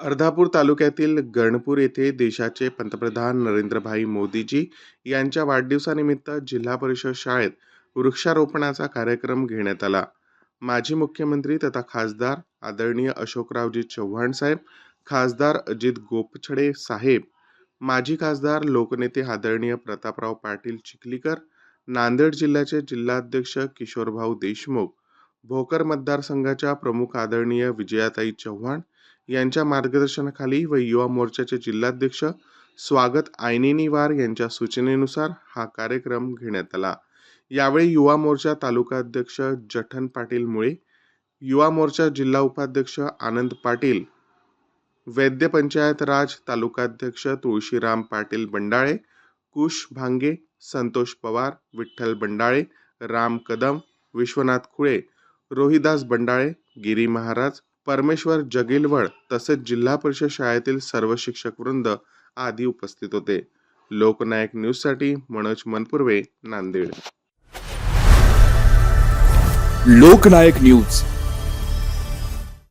अर्धापूर तालुक्यातील गणपूर येथे देशाचे पंतप्रधान नरेंद्रभाई मोदीजी यांच्या वाढदिवसानिमित्त जिल्हा परिषद शाळेत वृक्षारोपणाचा कार्यक्रम घेण्यात आला. माजी मुख्यमंत्री तथा खासदार आदरणीय अशोकरावजी चव्हाण साहेब खासदार अजित गोपछडे साहेब माजी खासदार लोकनेते आदरणीय प्रतापराव पाटील चिखलीकर नांदेड जिल्ह्याचे जिल्हाध्यक्ष किशोरभाऊ देशमुख भोकर मतदारसंघाच्या प्रमुख आदरणीय विजयाताई चव्हाण यांच्या मार्गदर्शनाखाली व युवा मोर्चाचे जिल्हाध्यक्ष स्वागत आयनेनीवार यांच्या सूचनेनुसार हा कार्यक्रम घेण्यात आला. यावेळी युवा मोर्चा तालुका अध्यक्ष जठन पाटील मुळे युवा मोर्चा जिल्हा उपाध्यक्ष आनंद पाटील वैद्य पंचायत राज तालुकाध्यक्ष तुळशीराम पाटील बंडाळे कुश भांगे संतोष पवार विठ्ठल बंडाळे राम कदम विश्वनाथ खुळे रोहिदास बंडाळे गिरी महाराज परमेश्वर जगिलवड तसेच जिल्हा परिषद शाळेतील सर्व शिक्षक वृंद आदी उपस्थित होते. लोकनायक न्यूजसाठी मनोज मनपुर्वे नांदेड. लोकनायक न्यूज.